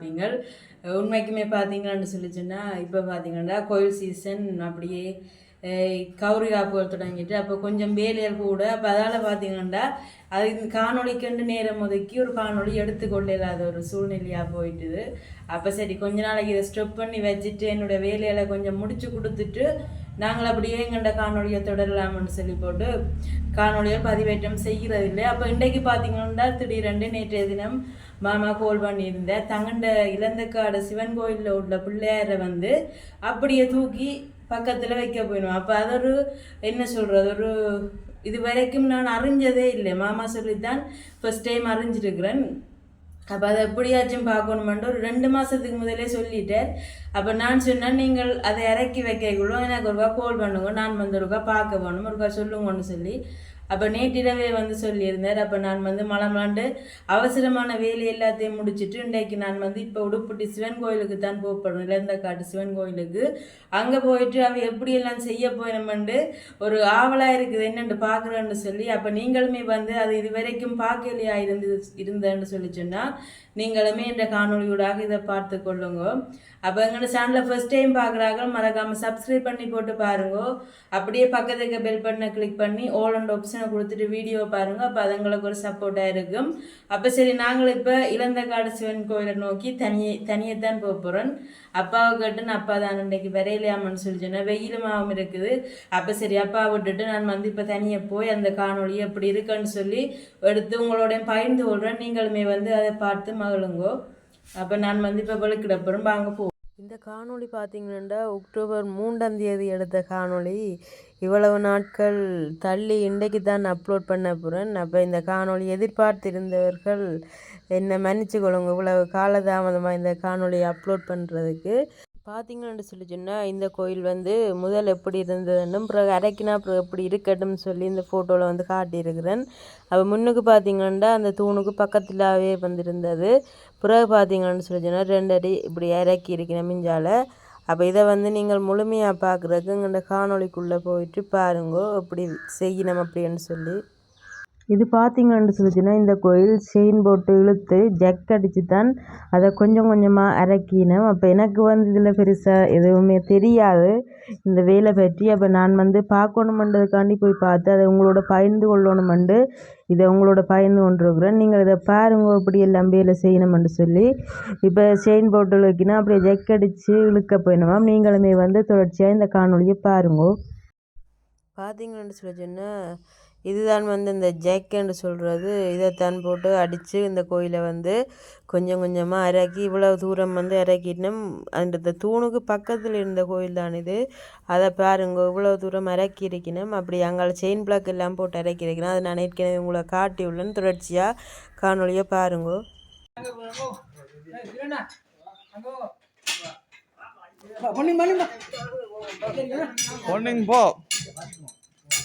பார்ப்பீங்க உண்மைக்குமே பார்த்தீங்கன்னு சொல்லிச்சுன்னா இப்போ பார்த்தீங்கன்னா கோயில் சீசன் அப்படியே கௌரி காப்புகள் தொடங்கிட்டு அப்போ கொஞ்சம் வேலையர் கூட அப்போ அதால் பார்த்தீங்கன்னா அது காணொலிக்கண்டு காணொளிக்கண்டு நேரம் ஒதுக்கி ஒரு காணொளி எடுத்துக்கொள்ள இல்லாத ஒரு சூழ்நிலையாக போயிட்டுது. அப்போ சரி கொஞ்ச நாளைக்கு இதை ஸ்டெப் பண்ணி வச்சுட்டு என்னுடைய வேலையில கொஞ்சம் முடிச்சு கொடுத்துட்டு நாங்கள் அப்படியே எங்கள்கிட்ட காணொலியை தொடரலாம்னு சொல்லி போட்டு காணொலியை பதிவேற்றம் செய்கிறது இல்லை. அப்போ இன்றைக்கு பார்த்தீங்கன்னா திடீரென்று நேற்றைய தினம் மாமா கோல் பண்ணியிருந்தேன். தங்கண்ட இளந்தக்காடு சிவன் கோயிலில் உள்ள பிள்ளையாரை வந்து அப்படியே தூக்கி பக்கத்தில் வைக்க போயிடும் அப்போ அது ஒரு என்ன சொல்கிறது ஒரு இது வரைக்கும் நான் அறிஞ்சதே இல்லை. மாமா சொல்லித்தான் ஃபஸ்ட் டைம் அறிஞ்சிருக்கிறேன். அப்போ அதை எப்படியாச்சும் பார்க்கணுமான்ட்டு ஒரு ரெண்டு மாதத்துக்கு முதலே சொல்லிட்டேன். அப்போ நான் சொன்னேன் நீங்கள் அதை இறக்கி வைக்கக்குள்ள எனக்கு ஒருக்கா கோல் பண்ணுங்க நான் வந்து ஒருக்கா பார்க்க வேணும். ஒருக்கா சொல்லுங்கன்னு சொல்லி அப்போ நேற்றிரவே வந்து சொல்லியிருந்தார். அப்போ நான் வந்து மலமாண்டு அவசரமான வேலை எல்லாத்தையும் முடிச்சிட்டு இன்றைக்கு நான் வந்து இப்போ உடுப்புட்டி சிவன் கோயிலுக்கு தான் போகப்படணும் இளந்தக்காட்டு சிவன் கோயிலுக்கு. அங்கே போயிட்டு அவ எப்படியெல்லாம் செய்ய போயினமெண்டு ஒரு ஆவலாக இருக்குது என்னென்று பார்க்குறேன்னு சொல்லி அப்போ நீங்களுமே வந்து அது இது வரைக்கும் பார்க்கலையா இருந்து இருந்தேன்னு சொல்லி சொன்னால் நீங்களுமே இந்த காணொலியூடாக இதை பார்த்து கொள்ளுங்க. அப்போ எங்களோட சேனலை ஃபஸ்ட் டைம் பார்க்குறாங்க மறக்காமல் சப்ஸ்கிரைப் பண்ணி போட்டு பாருங்க. அப்படியே பக்கத்துக்கு பெல் பட்டனை கிளிக் பண்ணி ஓல் அண்ட் ஆப்ஷன் கொடுத்துட்டு வீடியோ பாருங்க. அப்போ அதுங்களுக்கு ஒரு சப்போர்ட்டாக இருக்கும். அப்போ சரி நாங்கள் இப்போ இளந்தக்காடு சிவன் கோயிலை நோக்கி தனியே தனியைத்தான் தான் போக போகிறோம் அப்பாவை கேட்டு அப்பா தான் இன்றைக்கு விரையிலையாமன்னு சொல்லி சொன்னேன். வெயிலுமாவும் இருக்குது. அப்போ சரி அப்பா விட்டுட்டு நான் வந்து இப்போ தனியாக போய் அந்த காணொளி எப்படி இருக்குன்னு சொல்லி எடுத்து உங்களோட பகிர்ந்து கொள்கிறேன் நீங்களுமே வந்து அதை பார்த்து மகிழுங்கோ. அப்போ நான் வந்து இப்போ வெளுக்கிடப்புறம் வாங்க போ இந்த காணொளி பார்த்தீங்கன்னா அக்டோபர் மூன்றாம் தேதி எடுத்த காணொளி. இவ்வளவு நாட்கள் தள்ளி இன்றைக்கு தான் அப்லோட் பண்ண போகிறேன் அப்போ இந்த காணொளி எதிர்பார்த்திருந்தவர்கள் என்னை மன்னிச்சு கொள்ளுங்க இவ்வளவு காலதாமதமாக இந்த காணொளி அப்லோட் பண்ணுறதுக்கு பார்த்தீங்கன்னு சொல்லி சொன்னால் இந்த கோயில் வந்து முதல் எப்படி இருந்ததுன்னு பிறகு அரைக்கினா பிறகு எப்படி இருக்கட்டும் சொல்லி இந்த ஃபோட்டோவில் வந்து காட்டியிருக்கிறேன். அப்போ முன்னுக்கு பார்த்தீங்கன்னா அந்த தூணுக்கு பக்கத்திலாவே வந்திருந்தது. பிறகு பார்த்தீங்கன்னு சொல்லி சொன்னால் ரெண்டு அடி இப்படி இறக்கி இருக்கிற மிஞ்சால அப்போ இதை வந்து நீங்கள் முழுமையாக பார்க்குறதுக்கு இந்த காணொளிக்குள்ளே போயிட்டு பாருங்கோ. எப்படி செய்யணும் அப்படின்னு சொல்லி. இது பார்த்தீங்கன்னு சொல்லிச்சுன்னா இந்த கோயில் செயின் போட்டு இழுத்து ஜக் அடித்து தான் அதை கொஞ்சம் கொஞ்சமாக அரைக்கினோம் அப்போ எனக்கு வந்து இதில் பெருசாக எதுவுமே தெரியாது. இந்த வேலை பற்றி அப்போ நான் வந்து பார்க்கணுமன்றதுக்காண்டி போய் பார்த்து அதை உங்களோட பகிர்ந்து கொள்ளணுமெண்டு. இதை உங்களோட பகிர்ந்து கொண்டிருக்கிறேன். நீங்கள் இதை பாருங்க இப்படி எல்லாம் வேலை செய்யணுமென்று சொல்லி. இப்போ செயின் போட்டு இழுக்கினா அப்படியே ஜக் அடித்து இழுக்க போயினோம் நீங்களுமே வந்து தொடர்ச்சியாக இந்த காணொலியை பாருங்கோ. பார்த்தீங்கன்னு சொல்லி சொன்னால் இதுதான் வந்து இந்த ஜேக்குன்னு சொல்கிறது இதைத்தான் போட்டு அடித்து இந்த கோயிலை வந்து கொஞ்சம் கொஞ்சமாக இறக்கி இவ்வளோ தூரம் வந்து இறக்கிட்டோம் அந்த தூணுக்கு பக்கத்தில் இருந்த கோயில் தான் இது. அதை பாருங்க இவ்வளோ தூரம் இறக்கி இருக்கணும். அப்படி அங்கே செயின் பிளாக் எல்லாம் போட்டு இறக்கி இருக்கணும். அதை நான் ஏற்கனவே உங்களை காட்டி உள்ளேன். தொடர்ச்சியாக காணொலியை பாருங்க.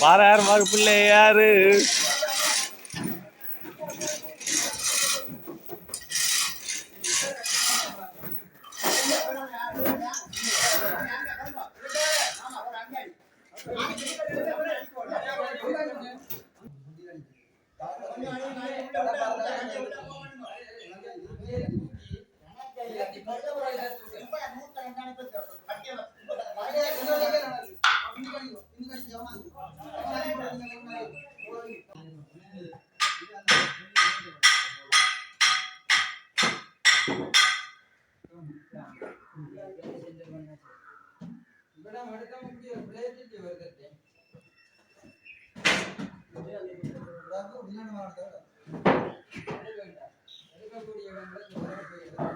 பாரார் பிள்ளை பிள்ளையாரு வாரார் அடுத்த முக்கிய பிரேசிட்டி சாப்பாடு தான்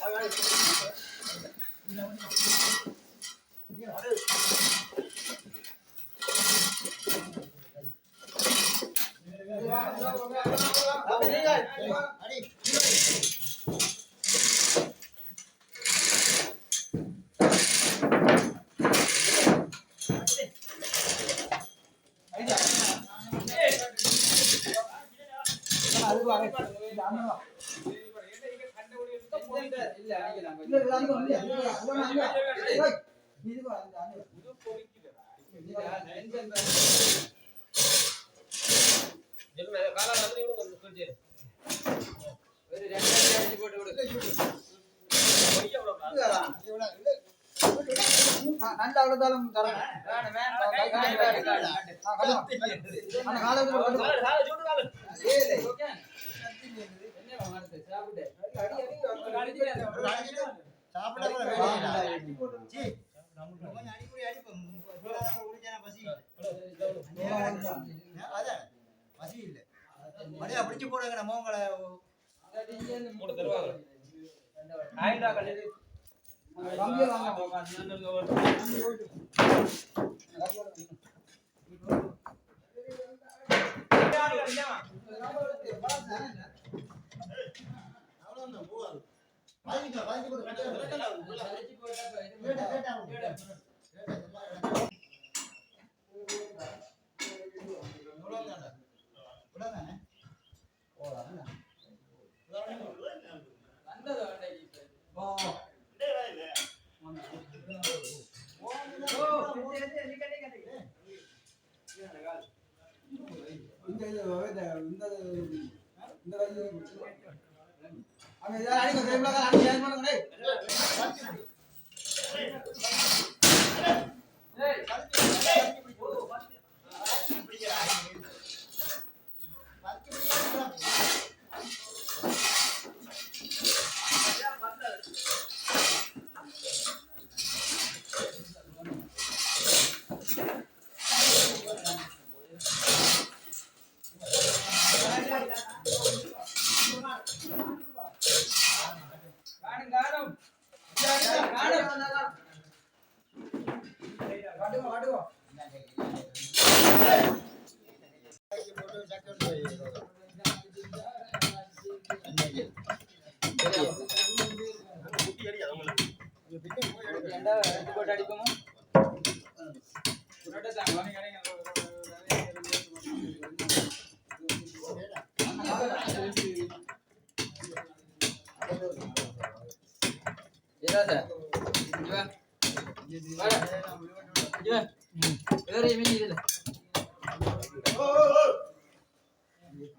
நல்ல அவ்வளோதாலும் தரேன் அந்த அதான் வசதி இல்லை மணியா பிடிச்சு போடுங்க நம்ம உங்களை பாதிக்க பாதிக்க போட்டு கேட்டா கேட்டா கேட்டா கேட்டா உள்ளதானே போதானே வந்தது வேண்டாம் ஓ இந்த இந்த இந்த அவன் யாரும் அடிக்க தெரியுமா அது ஏன் பண்ணுங்க டேய் ஏய் காணும்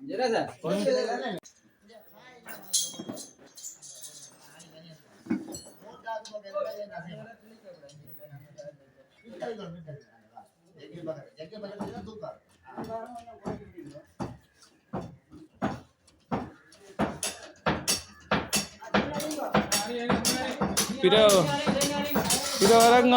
ஜெராதா பிற பிற வரங்க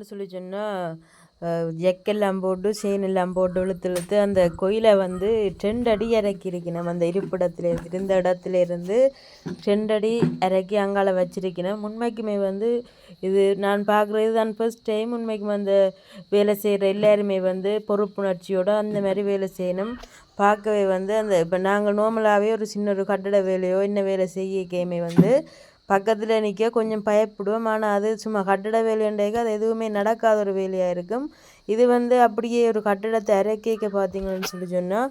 என்னன்னு சொல்லி சொன்னால் எக்கெல்லாம் போட்டு செயின் எல்லாம் போட்டு இழுத்து இழுத்து அந்த கோயிலை வந்து ரெண்டு அடி இறக்கி இருக்கணும் அந்த இருப்பிடத்துல இருந்த இடத்துல இருந்து ரெண்டு அடி இறக்கி அங்கால வச்சிருக்கணும். உண்மைக்குமே வந்து இது நான் பார்க்குறது தான் ஃபர்ஸ்ட் டைம் உண்மைக்குமே அந்த வேலை செய்கிற எல்லாருமே வந்து பொறுப்புணர்ச்சியோட அந்த மாதிரி வேலை செய்யணும். பார்க்கவே வந்து அந்த இப்போ நாங்கள் நார்மலாகவே ஒரு சின்ன ஒரு கட்டட வேலையோ என்ன வேலை செய்யக்கையுமே வந்து பக்கத்தில் நிற்க கொஞ்சம் பயப்படுவோம். ஆனால் அது சும்மா கட்டட வேலைன்றதுக்கு அது எதுவுமே நடக்காத ஒரு வேலையாக இருக்கும். இது வந்து அப்படியே ஒரு கட்டடத்தை இறக்கிக்க பார்த்தீங்கன்னு சொல்லி சொன்னால்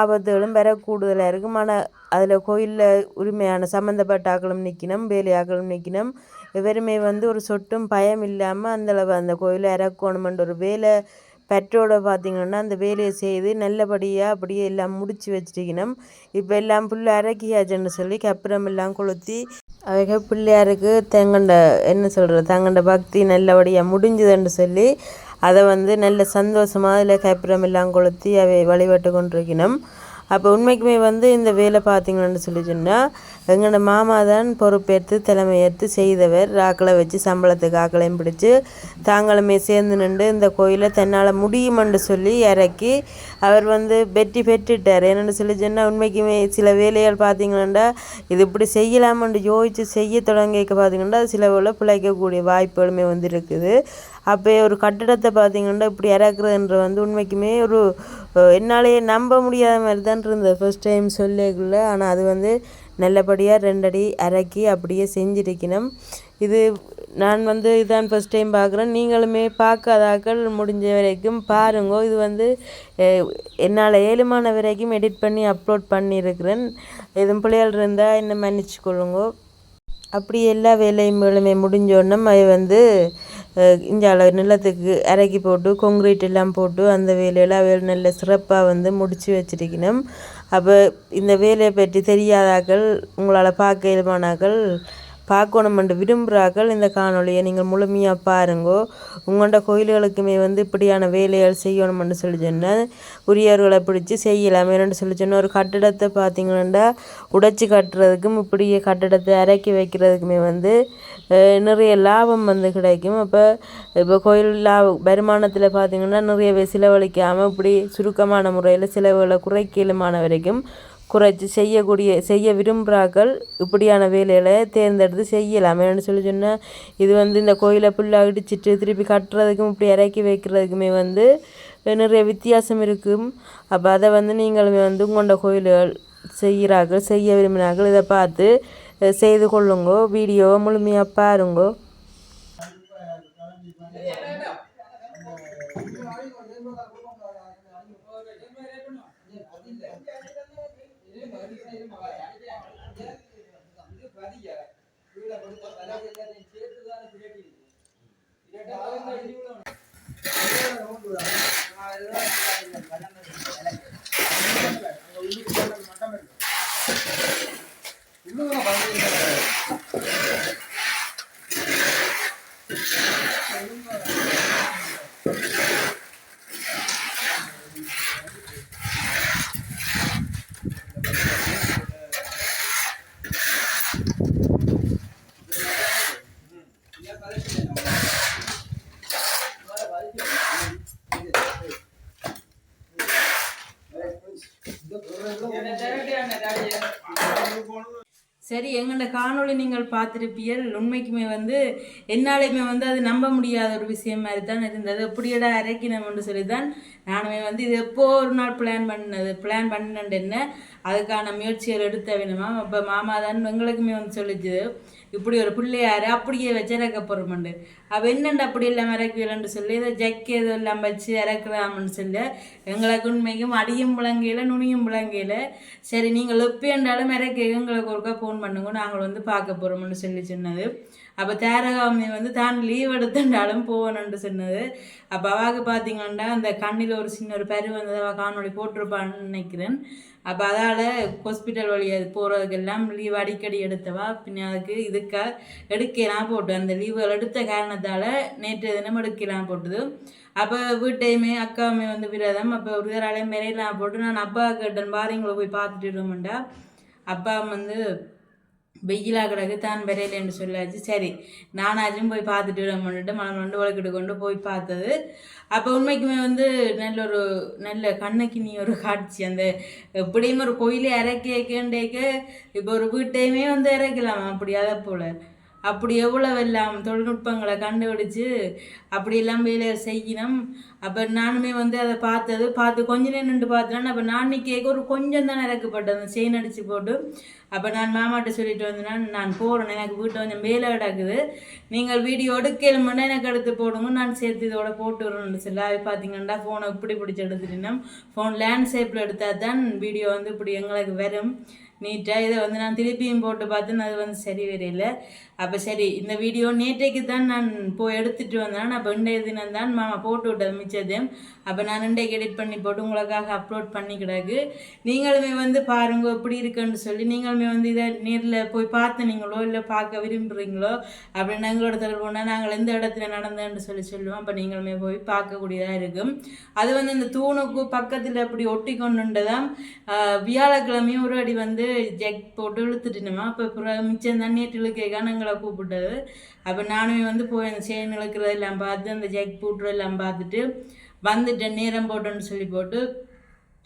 ஆபத்துகளும் பெற கூடுதலாக இருக்கும். ஆனால் அதில் கோயிலில் உரிமையான சம்மந்தப்பட்ட ஆக்களும் நிற்கணும் வேலையாக்களும் நிற்கணும் இவருமே வந்து ஒரு சொட்டும் பயம் இல்லாமல் அந்தளவு அந்த கோயிலை இறக்கணுமென்ற ஒரு வேலை பெற்றோட பார்த்தீங்கன்னா அந்த வேலையை செய்து நல்லபடியாக அப்படியே எல்லாம் முடித்து வச்சுருக்கணும். இப்போ எல்லாம் ஃபுல்லாக இறக்கியாச்சுன்னு சொல்லி கப்புறம் எல்லாம் கொளுத்தி அவைக பிள்ளையாருக்கு தங்கண்ட என்ன சொல்கிறது தங்கண்ட பக்தி நல்லபடியாக முடிஞ்சுதுன்னு சொல்லி அதை வந்து நல்ல சந்தோஷமாக அதில் கப்புறம் எல்லாம் கொளுத்தி அவை வழிபட்டு கொண்டிருக்கணும். அப்போ உண்மைக்குமே வந்து இந்த வேலை பார்த்தீங்கன்னு சொல்லி சொன்னால் எங்களோட மாமா தான் பொறுப்பேற்று தலைமையேற்று செய்தவர். ராக்களை வச்சு சம்பளத்துக்கு ஆக்களையும் பிடிச்சி தாங்களுமே சேர்ந்து நின்று இந்த கோயிலை தன்னால் முடியுமென்று சொல்லி இறக்கி அவர் வந்து வெற்றி பெற்றுட்டார். என்னென்னு சொல்லி சொன்னால் உண்மைக்குமே சில வேலைகள் பார்த்தீங்கன்னா இது இப்படி செய்யலாமென்று யோசித்து செய்ய தொடங்கிக்க பார்த்தீங்கன்னா சில வேலை பிழைக்கக்கூடிய வாய்ப்புகளுமே வந்து இருக்குது அப்போ ஒரு கட்டிடத்தை பார்த்தீங்கன்னா இப்படி இறக்குறதுன்ற வந்து உண்மைக்குமே ஒரு என்னாலேயே நம்ப முடியாத மாதிரி தான் இருந்தது ஃபர்ஸ்ட் டைம் சொல்லக்குள்ள ஆனால் அது வந்து நல்லபடியாக ரெண்டடி இறக்கி அப்படியே செஞ்சிருக்கணும். இது நான் வந்து இதான் ஃபஸ்ட் டைம் பார்க்குறேன். நீங்களுமே பார்க்காதாக்கள் முடிஞ்ச வரைக்கும் பாருங்க. இது வந்து என்னால் ஏழுமான வரைக்கும் எடிட் பண்ணி அப்லோட் பண்ணியிருக்கிறேன். எதுவும் பிள்ளைகள் இருந்தால் என்ன மன்னிச்சுக்கொள்ளுங்க. அப்படி எல்லா வேலையும் வேலையுமே முடிஞ்சோடனே அது வந்து இஞ்சால நிலத்துக்கு இறக்கி போட்டு கொங்கிரீட் எல்லாம் போட்டு அந்த வேலையெல்லாம் அவர் நல்ல சிறப்பாக வந்து முடித்து வச்சிருக்கணும். அப்போ இந்த வேலையை பற்றி தெரியாதாக்கள் உங்களால் பார்க்க இயல்பானாக்கள் பார்க்கணுமென்று விரும்புகிறார்கள். இந்த காணொலியை நீங்கள் முழுமையாக பாருங்கோ. உங்களோட கோயில்களுக்குமே வந்து இப்படியான வேலைகள் செய்யணுமென்று சொல்லி சொன்னால் உரியவர்களை பிடிச்சி செய்யலாமே என்று சொல்லி சொன்னால் ஒரு கட்டிடத்தை பார்த்தீங்கன்னா உடைச்சி கட்டுறதுக்கும் இப்படியே கட்டிடத்தை இறக்கி வைக்கிறதுக்குமே வந்து நிறைய லாபம் வந்து கிடைக்கும். அப்போ இப்போ கோயில் லா வருமானத்தில் பார்த்தீங்கன்னா நிறையவே செலவழிக்காமல் இப்படி சுருக்கமான முறையில் செலவுகளை குறைக்கலுமான வரைக்கும் குறைச்சி செய்யக்கூடிய செய்ய விரும்புகிறார்கள். இப்படியான வேலைகளை தேர்ந்தெடுத்து செய்யலாம் ஏன்னு சொல்லி சொன்னால் இது வந்து இந்த கோயிலை புல்லாக இடிச்சிட்டு திருப்பி கட்டுறதுக்கும் இப்படி இறக்கி வைக்கிறதுக்குமே வந்து நிறைய வித்தியாசம் இருக்கும். அப்போ அதை வந்து நீங்களுமே வந்து உங்களோட கோயில்கள் செய்கிறார்கள் செய்ய விரும்பினார்கள். இதை பார்த்து செய்து கொள்ளுங்கோ வீடியோவை முழுமையாக பாருங்கோ. சரி எங்கள்ட காணொளி நீங்கள் பார்த்துருப்பீர்கள். உண்மைக்குமே வந்து என்னாலையுமே வந்து அது நம்ப முடியாத ஒரு விஷயம் மாதிரி தான் இருந்தது. எப்படியடா அரைக்கணும்னு சொல்லி தான் நானுமே வந்து இது எப்போ ஒரு நாள் பிளான் பண்ணது? பிளான் பண்ணினேன் என்ன? அதுக்கான முயற்சிகள் எடுத்த வேணுமா இப்போ மாமா தான் எங்களுக்குமே வந்து சொல்லிச்சு. இப்படி ஒரு பிள்ளையார் அப்படியே வச்சு இறக்க போகிறோம்ண்டு அவ என்னண்டு அப்படி இல்லாமல் இறக்குவீலன்னு சொல்லி இதை ஜக்கி எதுவும் எல்லாம் வச்சு இறக்குறாமன்னு சொல்லி எங்களுக்கு உண்மைக்கும் அடியும் விளங்கையில் நுனியும் விளங்கையில் சரி நீங்கள் எப்பேண்டாலும் இறக்க எங்களுக்கு ஒருக்கா ஃபோன் பண்ணுங்க நாங்கள் வந்து பார்க்க போகிறோம்னு சொல்லி சொன்னது. அப்போ தேரகாமி வந்து தான் லீவ் எடுத்துட்டாலும் போகணுன்ட்டு சொன்னது. அப்போ அவாவுக்கு பார்த்தீங்கன்னா அந்த கண்ணில் ஒரு சின்ன ஒரு பரு வந்தது அவள் காணொலி போட்டிருப்பான்னு நினைக்கிறேன். அப்போ அதால் ஹாஸ்பிட்டல் வழியாக போகிறதுக்கெல்லாம் லீவ் அடிக்கடி எடுத்தவா? பின்ன அதுக்கு இதுக்காக எடுக்கலாம் போட்டு அந்த லீவுகள் எடுத்த காரணத்தால் நேற்று தினம் எடுக்கலாம் போட்டுது. அப்போ வீட்டையுமே அக்காவுமே வந்து விரதம். அப்போ ஒரு தராலையும் மெரையெல்லாம் போட்டு நான் அப்பா கேட்டேன் பாருங்களை போய் பார்த்துட்டு வருவோம்டா அப்பா வந்து வெயிலா கிடக்கு தான் என்று சொல்லாச்சு. சரி நானாச்சும் போய் பார்த்துட்டு வரமுன்னுட்டு மனம் ரெண்டு வழக்கிட்டு கொண்டு போய் பார்த்தது. அப்போ உண்மைக்குமே வந்து நல்ல ஒரு நல்ல கண்ணுக்கு நீ ஒரு காட்சி. அந்த எப்படியும் ஒரு கோயிலே இறக்கேக்கேண்டேக்க இப்போ ஒரு வீட்டையுமே வந்து இறக்கலாம் அப்படி அதை போல். அப்படி எவ்வளவு எல்லாம் தொழில்நுட்பங்களை கண்டுபிடிச்சு அப்படியெல்லாம் வேலை செய்யணும். அப்போ நானுமே வந்து அதை பார்த்தது பார்த்து கொஞ்ச நேரம் நின்று பார்த்தேன். அப்போ நான் கேட்க ஒரு கொஞ்சம் தான் இறக்கப்பட்டது. அந்த செயின் அடித்து போட்டு அப்போ நான் மாமாட்ட சொல்லிட்டு வந்தேன்னா நான் போகிறேன் எனக்கு வீட்டை கொஞ்சம் வேலை கிடக்குது. நீங்கள் வீடியோ எடுக்கலுமென்னா எனக்கு எடுத்து போடுங்க நான் சேர்த்து இதோட போட்டு வரணும்னு சொல்லி. அது பார்த்தீங்கன்னா ஃபோனை இப்படி பிடிச்சி எடுத்துட்டேன்னா ஃபோன் லேண்ட் ஷேப்பில் எடுத்தால் தான் வீடியோ வந்து இப்படி எங்களுக்கு வரும். நீட்டாக இதை வந்து நான் திருப்பியும் போட்டு பார்த்தேன் அது வந்து சரி வரையில அப்போ சரி இந்த வீடியோ நேற்றைக்கு தான் நான் போய் எடுத்துகிட்டு வந்தேன். அப்போ இன்றைய தினம் தான் மாமா போட்டு விட்டது மிச்சத்தையும். அப்போ நான் இன்றைக்கு எடிட் பண்ணி போட்டு உங்களுக்காக அப்லோட் பண்ணி கிடக்கு. நீங்களுமே வந்து பாருங்க எப்படி இருக்குன்னு சொல்லி. நீங்களுமே வந்து இதை நேரில் போய் பார்த்தனீங்களோ இல்லை பார்க்க விரும்புகிறீங்களோ அப்படின்னு எங்களோட தொடர்புனா நாங்கள் எந்த இடத்துல நடந்தேன்னு சொல்லி சொல்லுவோம். அப்போ நீங்களுமே போய் பார்க்கக்கூடியதாக இருக்கும். அது வந்து இந்த தூணுக்கு பக்கத்தில் அப்படி ஒட்டி கொண்டுதான் வியாழக்கிழமையும் ஒரு அடி வந்து ஜெக் போட்டு இழுத்துட்டுனோமா. அப்போ பிறகு மிச்சம் தான் நேற்று இழுக்கைக்கான எங்களை கூப்பிட்டது. அப்போ நானுமே வந்து போய் அந்த செயின் இழுக்கிறதெல்லாம் பார்த்து அந்த ஜெக் போட்டுறது எல்லாம் பார்த்துட்டு வந்துட்டேன் நேரம் போட்டோன்னு சொல்லி போட்டு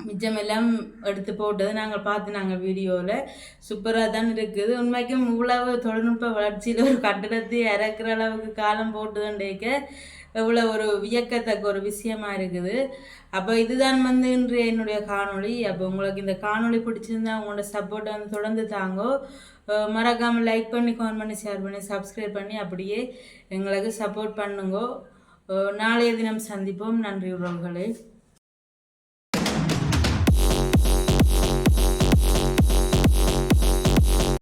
மிச்சம் எல்லாம் எடுத்து போட்டது நாங்கள் பார்த்து நாங்கள் வீடியோவில் சூப்பராக தான் இருக்குது. உண்மைக்கும் இவ்வளவு தொழில்நுட்ப வளர்ச்சியில் ஒரு கட்டிடத்தை இறக்குற அளவுக்கு காலம் போட்டுதுன்றேக்க இவ்வளோ ஒரு வியக்கத்தக்க ஒரு விஷயமா இருக்குது. அப்போ இதுதான் வந்து இன்று என்னுடைய காணொளி. அப்போ உங்களுக்கு இந்த காணொளி பிடிச்சிருந்தா உங்களோட சப்போர்ட்டை வந்து தொடர்ந்து தாங்கோ. மறக்காமல் லைக் பண்ணி கமெண்ட் பண்ணி ஷேர் பண்ணி சப்ஸ்கிரைப் பண்ணி அப்படியே எங்களுக்கு சப்போர்ட் பண்ணுங்கோ. நாளைய தினம் சந்திப்போம். நன்றி உறவுகளே.